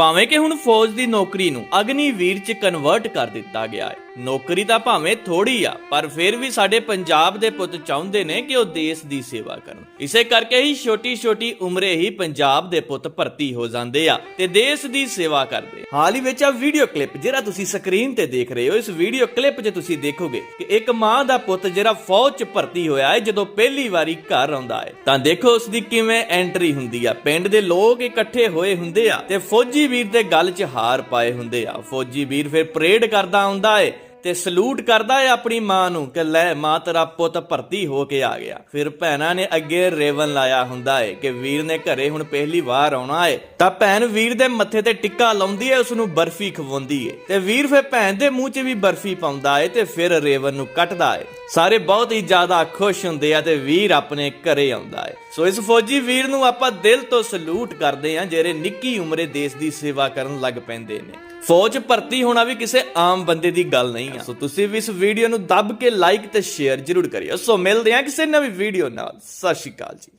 ਭਾਵੇਂ ਕਿ ਹੁਣ ਫੌਜ ਦੀ ਨੌਕਰੀ ਨੂੰ ਅਗਨੀਵੀਰ 'ਚ ਕਨਵਰਟ ਕਰ ਦਿੱਤਾ ਗਿਆ ਹੈ। ਨੌਕਰੀ ਤਾਂ ਭਾਵੇਂ ਥੋੜੀ ਆ, ਪਰ ਫਿਰ ਵੀ ਸਾਡੇ ਪੰਜਾਬ ਦੇ ਪੁੱਤ ਚਾਹੁੰਦੇ ਨੇ ਕਿ ਉਹ ਦੇਸ਼ ਦੀ ਸੇਵਾ ਕਰਨ। ਇਸੇ ਕਰਕੇ ਹੀ ਛੋਟੀ-ਛੋਟੀ ਉਮਰੇ ਹੀ ਪੰਜਾਬ ਦੇ ਪੁੱਤ ਭਰਤੀ ਹੋ ਜਾਂਦੇ ਆ ਤੇ ਦੇਸ਼ ਦੀ ਸੇਵਾ ਕਰਦੇ ਹਾਲ ਹੀ ਵਿੱਚ ਆ ਵੀਡੀਓ ਕਲਿੱਪ ਜਿਹੜਾ ਤੁਸੀਂ ਸਕਰੀਨ ਤੇ ਦੇਖ ਰਹੇ ਹੋ। ਇਸ ਵੀਡੀਓ ਕਲਿੱਪ 'ਚ ਤੁਸੀਂ ਦੇਖੋਗੇ ਕਿ ਇੱਕ ਮਾਂ ਦਾ ਪੁੱਤ ਜਿਹੜਾ ਫੌਜ 'ਚ ਭਰਤੀ ਹੋਇਆ ਹੈ, ਜਦੋਂ ਪਹਿਲੀ ਵਾਰੀ ਘਰ ਆਉਂਦਾ ਹੈ। ਤਾਂ ਦੇਖੋ ਉਸ ਦੀ ਕਿਵੇਂ ਐਂਟਰੀ ਹੁੰਦੀ ਆ। ਪਿੰਡ ਦੇ ਲੋਕ ਇਕੱਠੇ ਹੋਏ ਹੁੰਦੇ ਆ ਤੇ ਫੌਜੀ ਵੀਰ ਦੇ ਗੱਲ 'ਚ ਹਾਰ ਪਾਏ ਹੁੰਦੇ ਆ। ਫੌਜੀ ਵੀਰ ਫਿਰ ਪਰੇਡ ਕਰਦਾ ਹੁੰਦਾ ਏ। ਤੇ ਸਲੂਟ ਕਰਦਾ ਹੈ ਆਪਣੀ ਮਾਂ ਨੂੰ ਕਿ ਲੈ ਮਾਂ ਤੇਰਾ ਪੁੱਤ ਭਰਤੀ ਹੋ ਕੇ ਆ ਗਿਆ। ਫਿਰ ਭੈਣਾਂ ਨੇ ਅੱਗੇ ਰੇਵਨ ਲਾਇਆ ਹੁੰਦਾ ਹੈ ਕਿ ਵੀਰ ਨੇ ਘਰੇ ਹੁਣ ਪਹਿਲੀ ਵਾਰ ਆਉਣਾ ਹੈ ਤਾਂ ਭੈਣ ਵੀਰ ਦੇ ਮੱਥੇ ਤੇ ਟਿੱਕਾ ਲਾਉਂਦੀ ਹੈ ਉਸ ਨੂੰ ਬਰਫੀ ਖਵਾਉਂਦੀ ਹੈ ਤੇ ਵੀਰ ਫਿਰ ਭੈਣ ਦੇ ਮੂੰਹ 'ਚ ਵੀ ਬਰਫੀ ਪਾਉਂਦਾ ਏ ਤੇ ਫਿਰ ਰੇਵਨ ਨੂੰ ਕੱਟਦਾ ਹੈ ਸਾਰੇ ਬਹੁਤ ਹੀ ਜ਼ਿਆਦਾ ਖੁਸ਼ ਹੁੰਦੇ ਆ ਤੇ ਵੀਰ ਆਪਣੇ ਘਰੇ ਆਉਂਦਾ ਏ। ਸੋ ਇਸ ਫੌਜੀ ਵੀਰ ਨੂੰ ਆਪਾਂ ਦਿਲ ਤੋਂ ਸਲੂਟ ਕਰਦੇ ਆ, ਜਿਹੜੇ ਨਿੱਕੀ ਉਮਰੇ ਦੇਸ਼ ਦੀ ਸੇਵਾ ਕਰਨ ਲੱਗ ਪੈਂਦੇ ਨੇ। ਫੌਜ ਭਰਤੀ ਹੋਣਾ ਵੀ ਕਿਸੇ ਆਮ ਬੰਦੇ ਦੀ ਗੱਲ ਨਹੀਂ ਆ। ਸੋ ਤੁਸੀਂ ਵੀ ਇਸ ਵੀਡੀਓ ਨੂੰ ਦੱਬ ਕੇ ਲਾਈਕ ਤੇ ਸ਼ੇਅਰ ਜ਼ਰੂਰ ਕਰਿਓ। ਸੋ ਮਿਲਦੇ ਆ ਕਿਸੇ ਨਵੀਂ ਵੀਡੀਓ ਨਾਲ। ਸਤਿ ਸ਼੍ਰੀ ਅਕਾਲ ਜੀ।